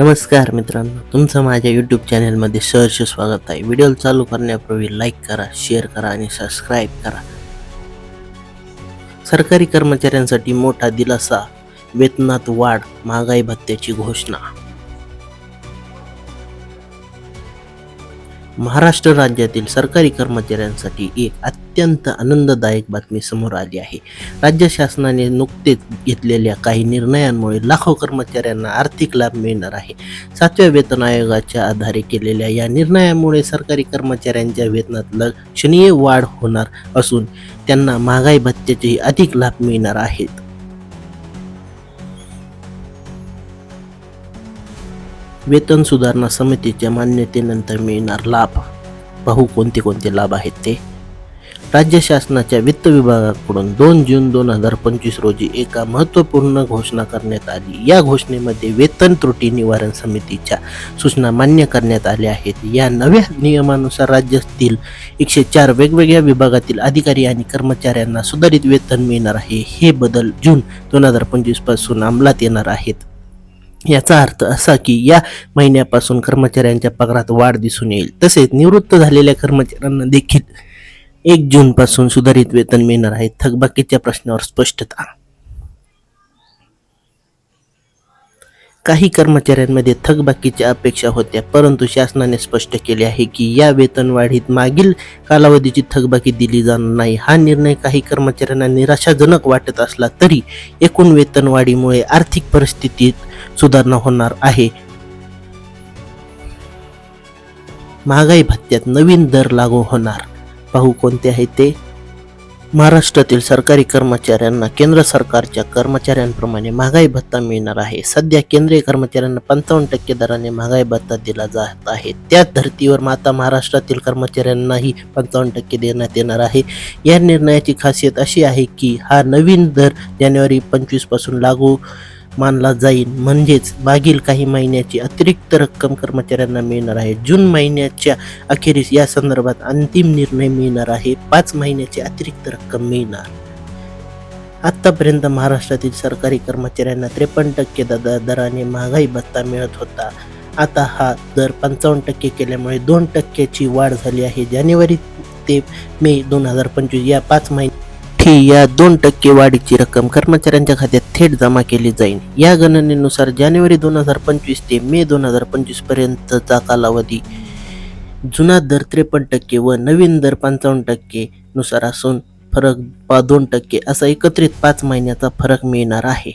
नमस्कार मित्रांनो तुमचं माझ्या यूट्यूब चॅनलमध्ये सहर्ष स्वागत आहे. व्हिडिओ चालू करण्यापूर्वी लाईक करा शेअर करा आणि सबस्क्राईब करा. सरकारी कर्मचाऱ्यांसाठी मोठा दिलासा वेतनात वाढ महागाई भत्त्याची घोषणा. महाराष्ट्र राज्यातील सरकारी कर्मचाऱ्यांसाठी एक अत्यंत आनंददायक बातमी समोर आली आहे. राज्य शासनाने नुकतेच घेतलेल्या काही निर्णयांमुळे लाखो कर्मचाऱ्यांना आर्थिक लाभ मिळणार आहे. सातव्या वेतन आयोगाच्या आधारे केलेल्या या निर्णयामुळे सरकारी कर्मचाऱ्यांच्या वेतनात लक्षणीय वाढ होणार असून त्यांना महागाई भत्त्याचेही अधिक लाभ मिळणार आहेत. वेतन सुधारणा समितीच्या मान्यतेनंतर मिळणार लाभ. पाहू कोणते कोणते लाभ आहेत ते. राज्य शासनाच्या वित्त विभागाकडून दोन जून दोन हजार पंचवीस रोजी एका महत्त्वपूर्ण घोषणा करण्यात आली. या घोषणेमध्ये वेतन त्रुटी निवारण समितीच्या सूचना मान्य करण्यात आल्या आहेत. या नव्या नियमानुसार राज्यातील एकशे चार वेगवेगळ्या विभागातील अधिकारी आणि कर्मचाऱ्यांना सुधारित वेतन मिळणार आहे. हे बदल जून दोन हजार पंचवीसपासून अंमलात येणार आहेत. याचा अर्थ असा की या महिन्यापासून कर्मचाऱ्यांच्या पगारात वाढ दिसून येईल. तसेच निवृत्त झालेल्या कर्मचाऱ्यांना देखील एक जूनपासून सुधारित वेतन मिळणार आहे. थकबाकीच्या प्रश्नावर स्पष्टता काही कर्मचाऱ्यांमध्ये थकबाकीच्या अपेक्षा होत्या परंतु शासनाने स्पष्ट केले आहे की या वेतनवाढीत मागील कालावधीची थकबाकी दिली जाणार नाही. हा निर्णय काही कर्मचाऱ्यांना निराशाजनक वाटत असला तरी एकूण वेतनवाढीमुळे आर्थिक परिस्थितीत सुधारणा होणार आहे. महागाई भत्त्यात नवीन दर लागू होणार. पाहू कोणते आहे ते. महाराष्ट्रातील सरकारी कर्मचाऱ्यांना केंद्र सरकारच्या कर्मचाऱ्यांप्रमाणे महागाई भत्ता मिळणार आहे. सध्या केंद्रीय कर्मचाऱ्यांना पंचावन्न टक्के दराने महागाई भत्ता दिला जात आहे. त्याच धर्तीवर माता महाराष्ट्रातील कर्मचाऱ्यांनाही पंचावन्न टक्के देण्यात येणार आहे. या निर्णयाची खासियत अशी आहे की हा नवीन दर जानेवारी पंचवीसपासून लागू मानला जाईल. म्हणजेच मागील काही महिन्याची अतिरिक्त रक्कम कर्मचाऱ्यांना मिळणार आहे. जून महिन्याच्या अखेरीस या संदर्भात अंतिम निर्णय मिळणार आहे. पाच महिन्याची अतिरिक्त रक्कम मिळणार. आतापर्यंत महाराष्ट्रातील सरकारी कर्मचाऱ्यांना त्रेपन्न टक्के दराने महागाई भत्ता मिळत होता. आता हा दर पंचावन्न टक्के केल्यामुळे दोन टक्क्याची वाढ झाली आहे. जानेवारी ते मे दोन हजार पंचवीस या पाच महिने ही या दोन टक्के वाढीची रक्कम कर्मचाऱ्यांच्या खात्यात थेट जमा केली जाईल. या गणनेनुसार जानेवारी दोन हजार पंचवीस ते मे दोन हजार पंचवीस पर्यंतचा कालावधी जुना दर त्रेपन्न टक्के व नवीन दर पंचावन्न टक्के नुसार असून फरक पा दोन टक्के असा एकत्रित पाच महिन्याचा फरक मिळणार आहे.